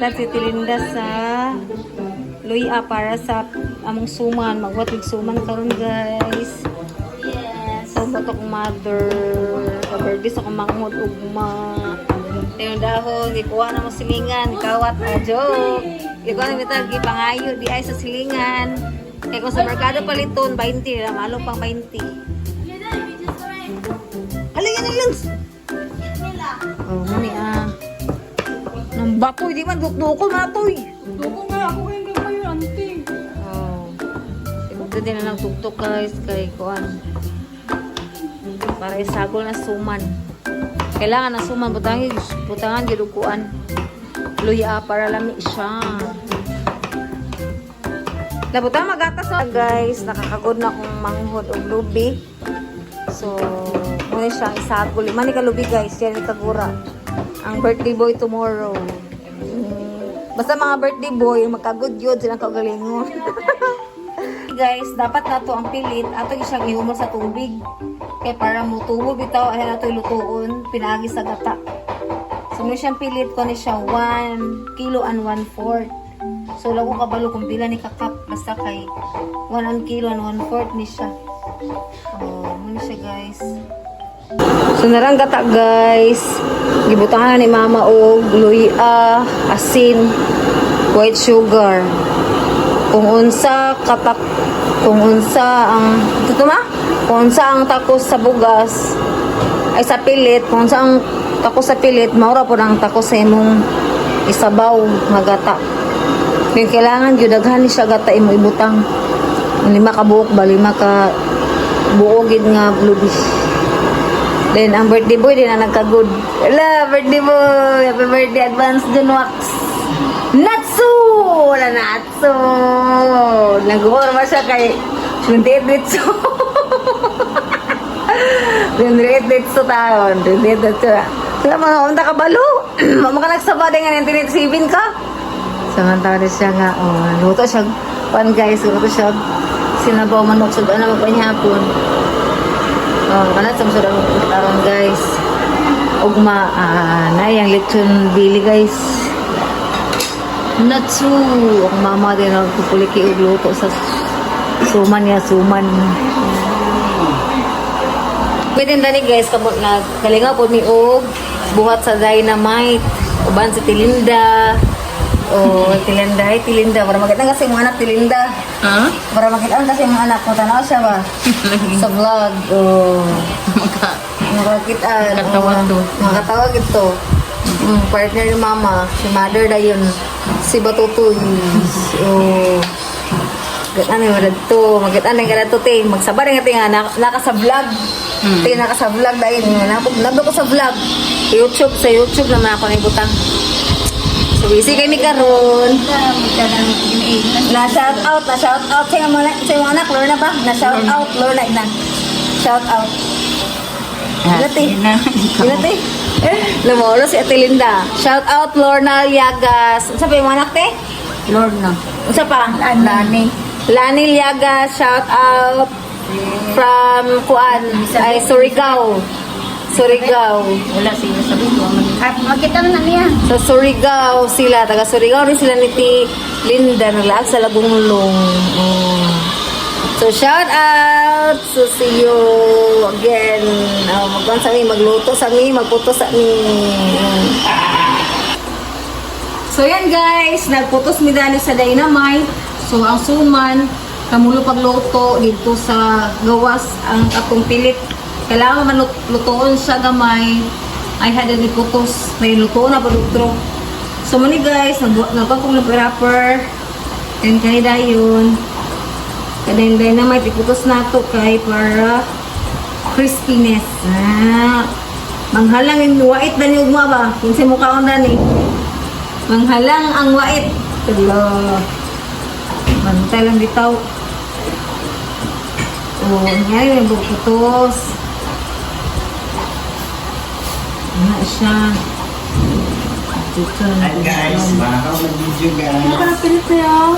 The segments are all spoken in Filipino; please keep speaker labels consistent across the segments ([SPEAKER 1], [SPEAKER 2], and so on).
[SPEAKER 1] Nagtatad si Tilinda sa luya para sa among suman. Magwatid suman karon guys.
[SPEAKER 2] Yes.
[SPEAKER 1] So, bato kong mother. Kaberdis ako manghod ugma. Yung dahon, ikuha na mo silingan. Kawat na joke. Ikuha na mitag ipangayo di ay sa silingan. Kaya kung sa merkado paliton, 20 na. Malo pang 20. Alin yan lang. Oh, mani ah. Nang batoy, di man dukdukol matoy.
[SPEAKER 2] Duko nga ako kayong kayo, auntie.
[SPEAKER 1] Oh. Ito din na lang tuktok guys kay kuan. Para isagol na suman. Kailangan na suman butangan butangan gyud og kuan. Luya para lami siya. Labutang magatas sa guys, nakakagod na akong manghod og lubi. So, muna siyang isagol. Mani ka lubi guys, yan kagura. Ang birthday boy tomorrow. Mm, Basta mga birthday boy, magka-good yun silang kagalingon. guys, dapat na ang pilit. Ato siyang ihumol sa tubig. Kaya para mutubo bitaw, ay na to ilutuon, pinagi sa gata. So, may siyang pilit ko ni siya 1 kilo and 1 fourth. So, lago kabalo kung pila ni kakap. Basta kay 1 kilo and 1 fourth ni siya. Oh, muna siya guys. So, narang gata guys. Gibutangan ni mama og luya, asin, white sugar. Kung unsa katak kung unsa ang ito ma? Kung unsa ang takos sa bugas ay sa pilit, kung unsa ang takos sa pilit, maura po ang takos sa imong isabaw nga gata. Kaya kailangan gyud daghan siya gata imo ibutang. Ang lima ka buok ba lima ka buo gid nga lubi. Then ang birthday boy din na nagka-good. Hello, birthday boy. Happy birthday advance Junwax. Natsu! Wala Natsu! Nag-uurma siya kay 28 Ditsu. 28 Ditsu taon. 28 Ditsu. Wala mga unta ka balo. Mama ka nagsaba din nga ng tinitsibin ka. Samantala siya nga, oh, luto siya. Pan guys, luto siya. Sinabaw manok sa ano magpanyapon. Oh, kana sa mga karon guys. Ugma ah, na yang lechon bili guys. Natsu, ang mama din nagpupuliki og luto sa suman niya, suman. Pwede na ni guys, kabot na kalinga po ni og buhat sa dynamite. Uban si Tilinda. Oh, Tilinda, ay Tilinda. Para makita kasi mga anak Tilinda.
[SPEAKER 2] Ha?
[SPEAKER 1] Para makita kasi mga anak ko, tanaw siya ba? sa vlog. Oh.
[SPEAKER 2] Maka.
[SPEAKER 1] Makakita.
[SPEAKER 2] Nakatawa to.
[SPEAKER 1] Makatawag ito. Mm, partner ni mama. Si mother na yun. Si Batutoy. Oh. Gatan ni madad to. Magkita na nga to, te. Magsaba na nga te nga. nak- Naka sa vlog.
[SPEAKER 2] Hmm.
[SPEAKER 1] Te, naka sa vlog dahil. Nabdo ko sa vlog. YouTube. Sa YouTube naman ako naibutang. So, busy kami karon. Na shout out, na shout out sa mga anak, sa mga anak, lord na ba? Na shout out, lord na na. Shout out. Ilati. Ilati. Lumolo si Ate Linda. Shout out Lorna Liagas. Ano sabi yung mga anak te?
[SPEAKER 2] Lord na.
[SPEAKER 1] Ano pa? Lani. Lani Liagas, shout out from Kuan, ay Surigao. Surigao.
[SPEAKER 2] Wala siya sabi ko. At makita na niya.
[SPEAKER 1] Sa Surigao sila, taga Surigao rin sila ni Ti Linda, naglaag sa Lagungulong. Oh. So, shout out! So, see you again. Oh, magkuhan sa amin, magluto sa amin, magputo sa amin. So, yan guys, nagputos mi dani sa dynamite. So, ang suman, kamulo pagluto dito sa gawas ang akong pilit. Kailangan man lut- lutoon siya gamay. Ay, hada ni putos. May luto na padutro. So, mani guys, nag- nagkuhan kong nag-wrapper. And kani dayon. Kada yung dynamite, iputos na to kay para crispiness. Ah, manghalang yung wait na ni Ugma ba? Si mukha ko na ni. Manghalang ang wait. Tala. Bantay lang bitaw. Oh, ngayon yung bukutos. Ano siya? Dito na.
[SPEAKER 3] Hi guys, baka mag-video guys.
[SPEAKER 1] Nakapilit tayo.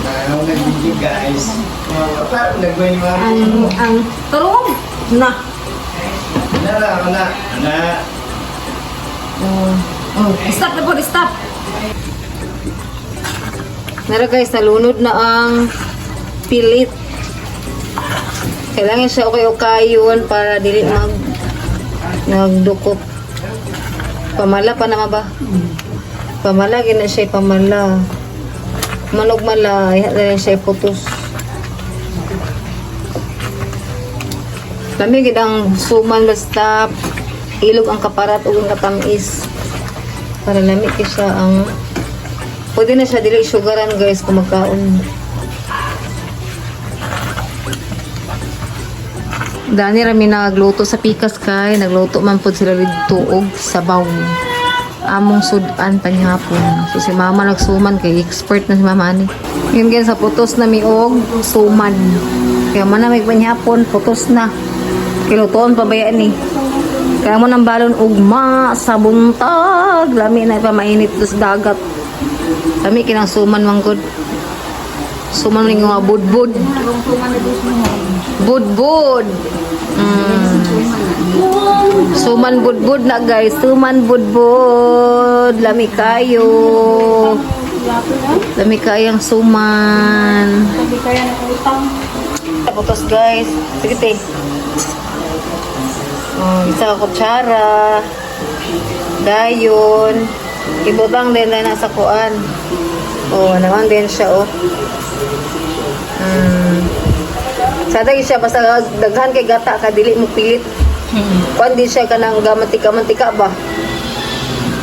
[SPEAKER 3] Baka mag-video guys. Mga parang nagway mga
[SPEAKER 1] Ang, ang, tarong na.
[SPEAKER 3] Ana na, ana. Ana.
[SPEAKER 1] Oh. Oh, stop na po, stop. Meron guys, nalunod na ang pilit. Kailangan siya okay ukayon para dili mag nagdukot. Pamala pa naman ba? Pamala, gina siya pamala. Manog mala, rin siya putos. Kami gidang suman basta ilog ang kaparat ug ang katamis. Para lami siya ang Pwede na siya dili sugaran guys kung magkaon. Dani rami nagluto sa pikas kay nagluto man pud sila dito og sabaw. Among sudan panghapon. So si mama nagsuman kay expert na si mama ani. Yun gan sa putos na mi og suman. Kaya man na may panghapon putos na. Kilutoon pa ba yan ni? Kaya mo ng balon ugma sa buntag. Lami na pa mainit sa dagat. Lami kinang suman manggod. Suman ning mga budbud. Budbud. Mm. Suman budbud na guys. Suman budbud. Lami kayo. Lami kayang suman. Putos guys. Sige te. Oh, isa ka kutsara. Dayon. Ibutang din na nasa kuan. Oh, naman din siya oh. Hmm. Sada siya basta daghan kay gata ka dili mo pilit. Kuan din siya kanang gamantika mantika ba.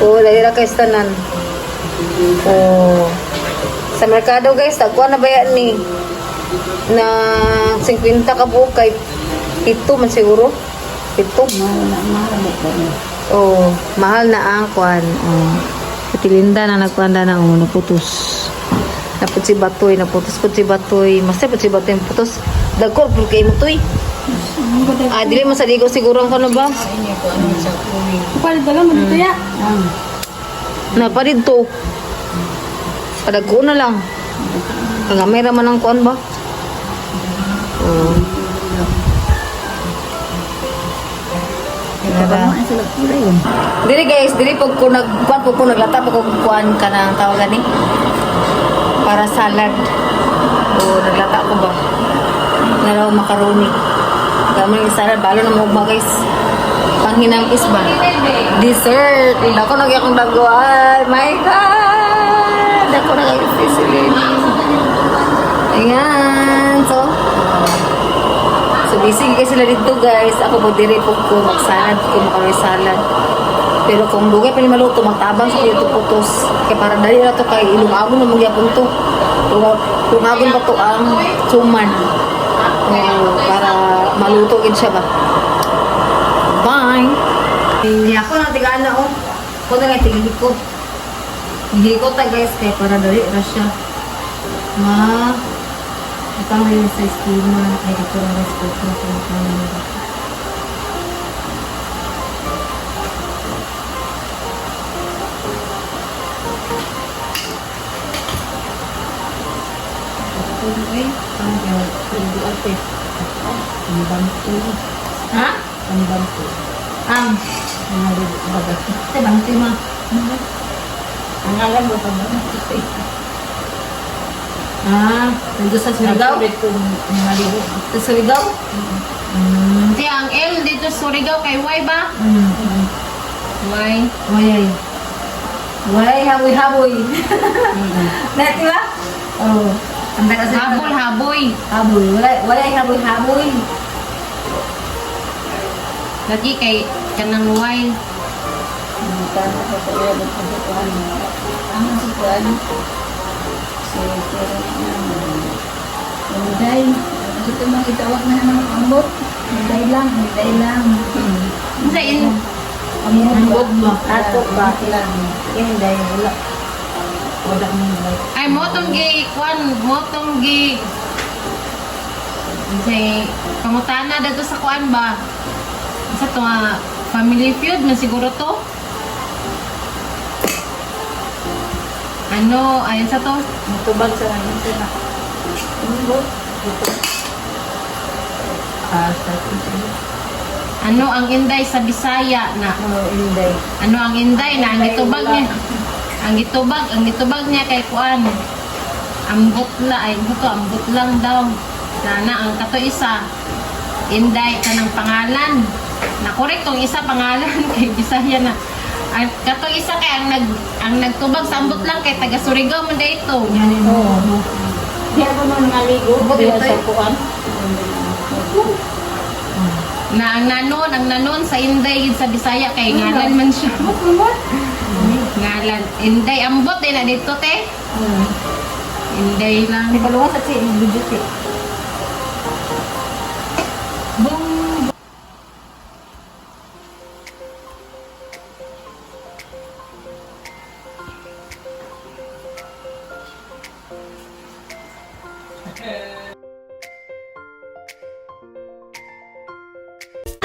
[SPEAKER 1] Oh, dali ra kay tanan. Oh. Sa merkado guys, tagkuan na ba yan ni na 50 ka buok kay pito man siguro. Pito. Oh, mahal na ang kwan. Oh. Katilinda na nagkuanda na oh, naputos. Si Batoy, naputos po si Batoy. Masay po si Batoy putos. Dagkor po kay Mutoy. Ah, dili mo sa ligo siguro ang kano ba?
[SPEAKER 2] Kapal ba lang mo dito ya?
[SPEAKER 1] Na pa dito. Padagko na lang. Kagamay raman ang kuan ba? Kada. Dili guys, dili po ko nagkuan po ko naglata po ko kuan ka ng tawagan ni para salad. O naglata ko ba? Naraw macaroni. Gamay yung salad balo na mo guys. Panghinang is ba? Dessert. Ako nag akong daguan. My God! Ako na kayo sisilin. Ayan. So, So busy kasi sila dito guys. Ako po diri po ko magsalad, ko makaroy salad. Pero kung dugay pa ni maluto, magtabang sa dito putos. Kaya para dali na to kay ilungagon na magyapon to. Ilungagon pa to ang suman. Oh, para maluto gid siya ba. Bye! Hindi ako na tigaan na oh. Ako na nga tigihikot. Hihikot ta guys kaya para dali ra siya. Ma, Ipang rin sa estima, ay dito na respeto sa mga pangalaman. Ha? Ang banto. Ang? Ang bagat. Sa banto ma. Ang alam mo pa ba? Ah, nandun sa Surigao? Sa Surigao? Mm.
[SPEAKER 2] Di ang L dito sa Surigao kay Y ba?
[SPEAKER 1] Mm.
[SPEAKER 2] Y.
[SPEAKER 1] Wayay. Wayay, haboy, haboy. Net, di ba? Oo. Ang taga sa
[SPEAKER 2] Habol, haboy.
[SPEAKER 1] Haboy. Wayay, wayay, haboy, haboy.
[SPEAKER 2] Lagi kay kanang Y.
[SPEAKER 1] Ang sukuan. Day, gusto mo itawag na naman ang ambot. Day lang, day lang.
[SPEAKER 2] Sa in
[SPEAKER 1] Ambot mo. Ato ba? Yan, day, wala. Wala mo day.
[SPEAKER 2] ay motong gi kwan, motong gi say pangutana dito sa kuan ba? Sa to nga family feud man siguro to. Ano, ayun sa to.
[SPEAKER 1] Matubag sa na. Ah, sa ito.
[SPEAKER 2] Ano ang inday sa Bisaya na
[SPEAKER 1] Oh, Inday.
[SPEAKER 2] ano ang inday na ang gitubag niya ang gitubag ang gitubag niya kay kuan. Ambot la ay buto ambot lang daw. Nana ang kato isa. Inday kanang pangalan. Na correct tong isa pangalan kay Bisaya na. Ang kato isa kay ang nag ang nagtubag sa ambot lang kay taga Surigao man dito
[SPEAKER 1] Oo.
[SPEAKER 4] Kaya ko nung naligo,
[SPEAKER 2] Buti
[SPEAKER 4] diya sa
[SPEAKER 2] eh.
[SPEAKER 4] kuwan.
[SPEAKER 2] na ang nanon ang nanon sa inday gid sa Bisaya kay ngalan man siya ngalan inday ambot din na dito te. Inday lang.
[SPEAKER 1] May kaluwas at si Budget eh.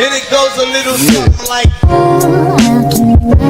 [SPEAKER 5] And it goes a little something like